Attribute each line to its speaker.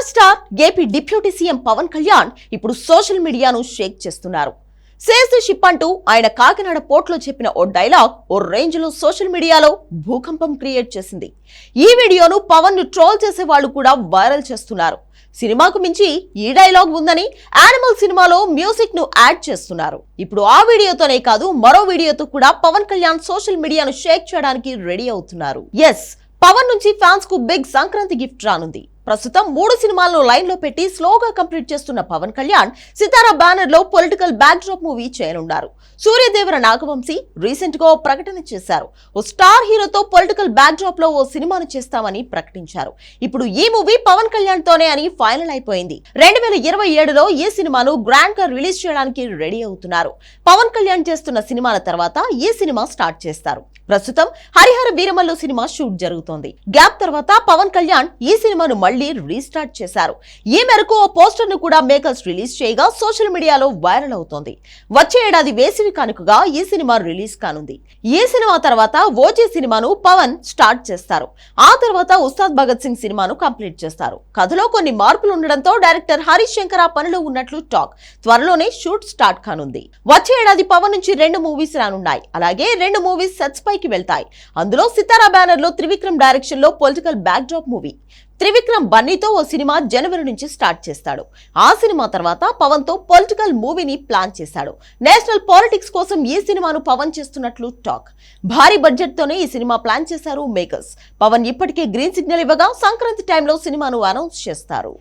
Speaker 1: Power star AP deputy CM Pawan Kalyan ఇప్పుడు social మీడియాను షేక్ చేస్తున్నారు. సేస్ షిప్ అంటూ ఆయన కాకినాడ పోర్ట్లో చెప్పిన ఓ డైలాగ్ ఓ రేంజ్లో సోషల్ మీడియాలో భూకంపం క్రియేట్ చేసింది. ఈ వీడియోను పవన్ను ట్రోల్ చేసే వాళ్ళు కూడా వైరల్ చేస్తున్నారు. సినిమాకు మించి ఈ డైలాగ్ ఉందని యానిమల్ సినిమాలో మ్యూజిక్ను యాడ్ చేస్తున్నారు. ఇప్పుడు ఆ వీడియోతోనే కాదు మరో వీడియోతో కూడా పవన్ కళ్యాణ్ సోషల్ మీడియాను షేక్ చేయడానికి రెడీ అవుతున్నారు. ఎస్ పవన్ నుంచి ఫ్యాన్స్కు బిగ్ సంక్రాంతి గిఫ్ట్ రానుంది. ప్రస్తుతం మూడు సినిమాలను లైన్లో పెట్టి స్లోగా కంప్లీట్ చేస్తున్న పవన్ కళ్యాణ్ సితారా బ్యానర్లో పొలిటికల్ బ్యాక్ డ్రాప్ మూవీ చేయనున్నారు. సూర్యదేవర నాగవంశీ రీసెంట్గా ఓ ప్రకటన చేశారు. ఓ స్టార్ హీరోతో పొలిటికల్ బ్యాక్ డ్రాప్లో ఓ సినిమాను చేస్తామని ప్రకటించారు. ఇప్పుడు ఈ మూవీ పవన్ కళ్యాణ్ తోనే అని ఫైనల్ అయిపోయింది. రెండు వేల ఇరవై ఏడులో ఈ సినిమాను గ్రాండ్గా రిలీజ్ చేయడానికి రెడీ అవుతున్నారు. పవన్ కళ్యాణ్ చేస్తున్న సినిమాల తర్వాత ఈ సినిమా స్టార్ట్ చేస్తారు. ప్రస్తుతం హరిహర వీరమల్లు సినిమా షూట్ జరుగుతోంది. గ్యాప్ తర్వాత పవన్ కళ్యాణ్ ఈ సినిమాను మళ్ళీ రీస్టార్ట్ చేశారు. ఈ మేరకు ఓ పోస్టర్ను కూడా మేకర్స్ రిలీజ్ చేయగా సోషల్ మీడియాలో వైరల్ అవుతోంది. వచ్చే ఏడాది వేసవి కానుకగా ఈ సినిమా రిలీజ్ కానుంది. ఈ సినిమా తర్వాత ఓజీ సినిమాను పవన్ స్టార్ట్ చేస్తారు. ఆ తర్వాత ఉస్తాద్ భగత్ సింగ్ సినిమాను కంప్లీట్ చేస్తారు. కథలో కొన్ని మార్పులు ఉండడంతో డైరెక్టర్ హరీష్ శంకర్ ఆ పనిలో ఉన్నట్లు టాక్. త్వరలోనే షూట్ స్టార్ట్ కానుంది. వచ్చే ఏడాది పవన్ నుంచి రెండు మూవీస్ రానున్నాయి. అలాగే రెండు మూవీస్ సెట్స్ పైకి వెళ్తాయి. అందులో సితారా బ్యానర్లో త్రివిక్రమ్ డైరెక్షన్లో political backdrop movie. Trivikram బన్నీతో ఓ సినిమా జనవరి నుంచి స్టార్ట్ చేస్తాడు. ఆ సినిమా తర్వాత పవన్తో పొలిటికల్ మూవీని ప్లాన్ చేశాడు. నేషనల్ పాలిటిక్స్ కోసం ఈ సినిమాను పవన్ చేస్తున్నట్లు టాక్. భారీ బడ్జెట్ తోనే ఈ సినిమా ప్లాన్ చేశారు మేకర్స్. పవన్ ఇప్పటికే గ్రీన్ సిగ్నల్ ఇవ్వగా సంక్రాంతి టైంలో సినిమాను అనౌన్స్ చేస్తారు.